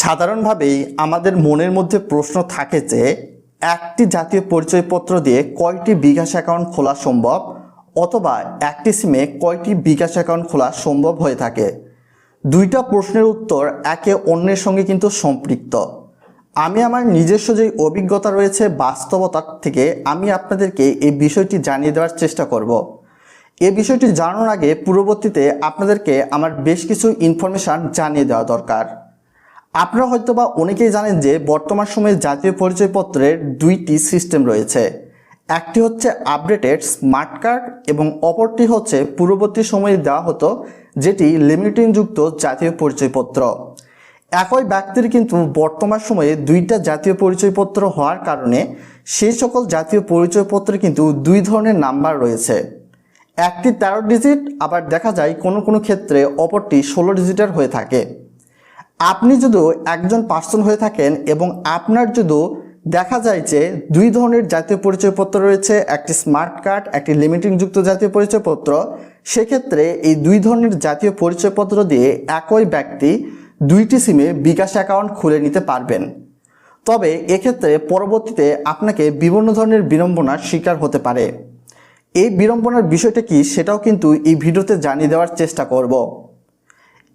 সাধারণভাবেই আমাদের মনের মধ্যে প্রশ্ন থাকে যে, একটি জাতীয় পরিচয়পত্র দিয়ে কয়টি বিকাশ অ্যাকাউন্ট খোলা সম্ভব অথবা একটি সিমে কয়টি বিকাশ অ্যাকাউন্ট খোলা সম্ভব হয়ে থাকে? দুইটা প্রশ্নের উত্তর একে অন্যের সঙ্গে কিন্তু সম্পৃক্ত। আমি আমার নিজস্ব যে অভিজ্ঞতা রয়েছে বাস্তবতার থেকে আমি আপনাদেরকে এই বিষয়টি জানিয়ে দেওয়ার চেষ্টা করব। এ বিষয়টি জানানোর আগে পূর্ববর্তীতে আপনাদেরকে আমার বেশ কিছু ইনফরমেশান জানিয়ে দেওয়া দরকার। আপনারা হয়তো বা অনেকেই জানেন যে বর্তমান সময়ে জাতীয় পরিচয়পত্রের দুইটি সিস্টেম রয়েছে। একটি হচ্ছে আপডেটেড স্মার্ট কার্ড এবং অপরটি হচ্ছে পূর্ববর্তী সময়ে দেওয়া হতো যেটি লিমিটিংযুক্ত জাতীয় পরিচয়পত্র। একই ব্যক্তির কিন্তু বর্তমান সময়ে দুইটা জাতীয় পরিচয়পত্র হওয়ার কারণে সেই সকল জাতীয় পরিচয়পত্রে কিন্তু দুই ধরনের নাম্বার রয়েছে। একটি তেরো ডিজিট, আবার দেখা যায় কোনো কোনো ক্ষেত্রে অপরটি ষোলো ডিজিটের হয়ে থাকে। আপনি যদি একজন পার্সন হয়ে থাকেন এবং আপনার যদি দেখা যায় যে দুই ধরনের জাতীয় পরিচয়পত্র রয়েছে, একটি স্মার্ট কার্ড একটি লিমিটিংযুক্ত জাতীয় পরিচয়পত্র, সেক্ষেত্রে এই দুই ধরনের জাতীয় পরিচয়পত্র দিয়ে একই ব্যক্তি দুইটি সিমে বিকাশ অ্যাকাউন্ট খুলে নিতে পারবেন। তবে এক্ষেত্রে পরবর্তীতে আপনাকে বিভিন্ন ধরনের বিড়ম্বনার শিকার হতে পারে। এই বিড়ম্বনার বিষয়টা কি সেটাও কিন্তু এই ভিডিওতে জানিয়ে দেওয়ার চেষ্টা করব।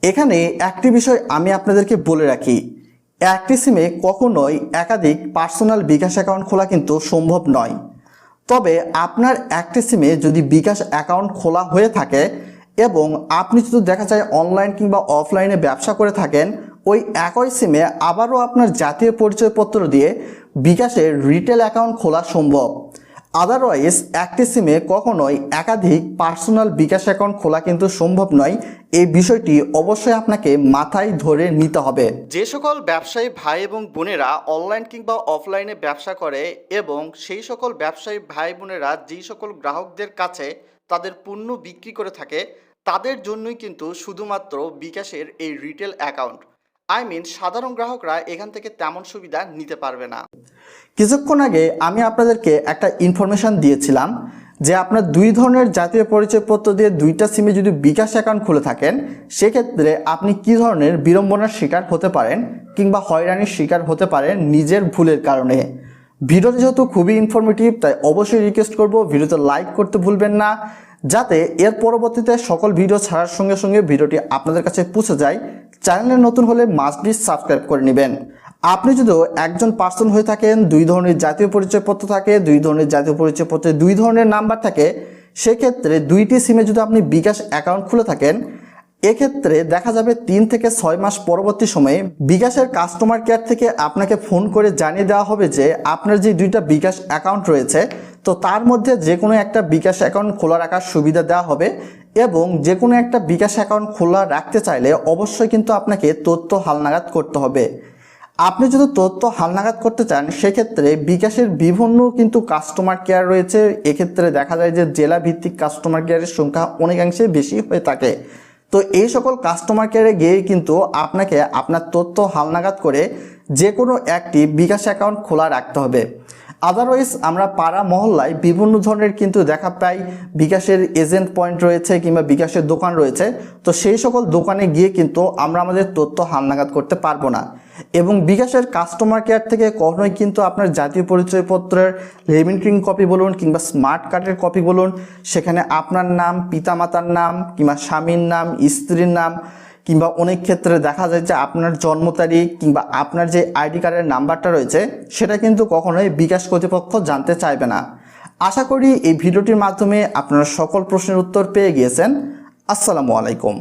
এখানে একটি বিষয় আমি আপনাদেরকে বলে রাখি। একটি সিমে কখনোই একাধিক পার্সোনাল বিকাশ অ্যাকাউন্ট খোলা কিন্তু সম্ভব নয়। তবে আপনার একটি সিমে যদি বিকাশ অ্যাকাউন্ট খোলা হয়ে থাকে এবং আপনি যদি দেখা যায় অনলাইন কিংবা অফলাইনে ব্যবসা করে থাকেন, ওই একই সিমে আবারও আপনার জাতীয় পরিচয়পত্র দিয়ে বিকাশের রিটেল অ্যাকাউন্ট খোলা সম্ভব। আদারওয়াইজ একটি সিমে কখনোই একাধিক পার্সোনাল বিকাশ অ্যাকাউন্ট খোলা কিন্তু সম্ভব নয়। এই বিষয়টি অবশ্যই আপনাকে মাথায় ধরে নিতে হবে। যে সকল ব্যবসায়ী ভাই এবং বোনেরা অনলাইন কিংবা অফলাইনে ব্যবসা করে এবং সেই সকল ব্যবসায়ী ভাই বোনেরা যেই সকল গ্রাহকদের কাছে তাদের পণ্য বিক্রি করে থাকে, তাদের জন্যই কিন্তু শুধুমাত্র বিকাশের এই রিটেল অ্যাকাউন্ট আই মিন সাধারণ গ্রাহকরা এখান থেকে তেমন সুবিধা নিতে পারবে না। কিছুক্ষণ আগে আমি আপনাদেরকে একটা ইনফরমেশন দিয়েছিলাম যে আপনার দুই ধরনের জাতীয় পরিচয়পত্র দিয়ে দুইটা সিমে যদি বিকাশ অ্যাকাউন্ট খুলে থাকেন, সেক্ষেত্রে আপনি কি ধরনের বিড়ম্বনার শিকার হতে পারেন কিংবা হয়রানির শিকার হতে পারেন নিজের ভুলের কারণে? ভিডিওটি যেহেতু খুবই ইনফরমেটিভ তাই অবশ্যই রিকোয়েস্ট করব, ভিডিওতে লাইক করতে ভুলবেন না, যাতে এর পরবর্তীতে সকল ভিডিও ছাড়ার সঙ্গে সঙ্গে ভিডিওটি আপনাদের কাছে পৌঁছে যায়। চ্যানেলে নতুন হলে মাস্ট বি সাবস্ক্রাইব করে নেবেন। আপনি যদি একজন পার্সন হয়ে থাকেন, দুই ধরনের জাতীয় পরিচয়পত্র থাকে, দুই ধরনের জাতীয় পরিচয়পত্রে দুই ধরনের নাম্বার থাকে, সেক্ষেত্রে দুইটি সিমে যদি আপনি বিকাশ অ্যাকাউন্ট খুলে থাকেন, এক্ষেত্রে দেখা যাবে তিন থেকে ছয় মাস পরবর্তী সময়ে বিকাশের কাস্টমার কেয়ার থেকে আপনাকে ফোন করে জানিয়ে দেওয়া হবে যে আপনার যে দুইটা বিকাশ অ্যাকাউন্ট রয়েছে, তো তার মধ্যে যে কোনো একটা বিকাশ অ্যাকাউন্ট খোলা রাখার সুবিধা দেওয়া হবে। এবং যে কোনো একটা বিকাশ অ্যাকাউন্ট খোলা রাখতে চাইলে অবশ্যই কিন্তু আপনাকে তথ্য হালনাগাদ করতে হবে। আপনি যদি তথ্য হালনাগাদ করতে চান, সেক্ষেত্রে বিকাশের বিভিন্ন কিন্তু কাস্টমার কেয়ার রয়েছে। এক্ষেত্রে দেখা যায় যে জেলা ভিত্তিক কাস্টমার কেয়ারের সংখ্যা অনেকাংশে বেশি হয়ে থাকে। তো এই সকল কাস্টমার কেয়ারে গিয়ে কিন্তু আপনাকে আপনার তথ্য হালনাগাদ করে যে কোনো একটি বিকাশ অ্যাকাউন্ট খোলা রাখতে হবে। আদারওয়াইজ আমরা পাড়া মহল্লায় বিভিন্ন ধরনের কিন্তু দেখা পাই। বিকাশের এজেন্ট পয়েন্ট রয়েছে কিংবা বিকাশের দোকান রয়েছে। তো সেই সকল দোকানে গিয়ে কিন্তু আমরা আমাদের তথ্য হালনাগাদ করতে পারব না। এবং বিকাশের কাস্টমার কেয়ার থেকে কখনোই কিন্তু আপনার জাতীয় পরিচয়পত্রের লিমিটিং কপি বলুন কিংবা স্মার্ট কার্ডের কপি বলুন, সেখানে আপনার নাম, পিতামাতার নাম কিংবা স্বামীর নাম, স্ত্রীর নাম কিংবা অনেক ক্ষেত্রে দেখা যায় যে আপনার জন্ম তারিখ কিংবা আপনার যে আইডি কার্ডের নাম্বারটা রয়েছে, সেটা কিন্তু কখনোই বিকাশ কর্তৃপক্ষ জানতে চাইবে না। আশা করি এই ভিডিওটির মাধ্যমে আপনারা সকল প্রশ্নের উত্তর পেয়ে গিয়েছেন। আসসালামু আলাইকুম।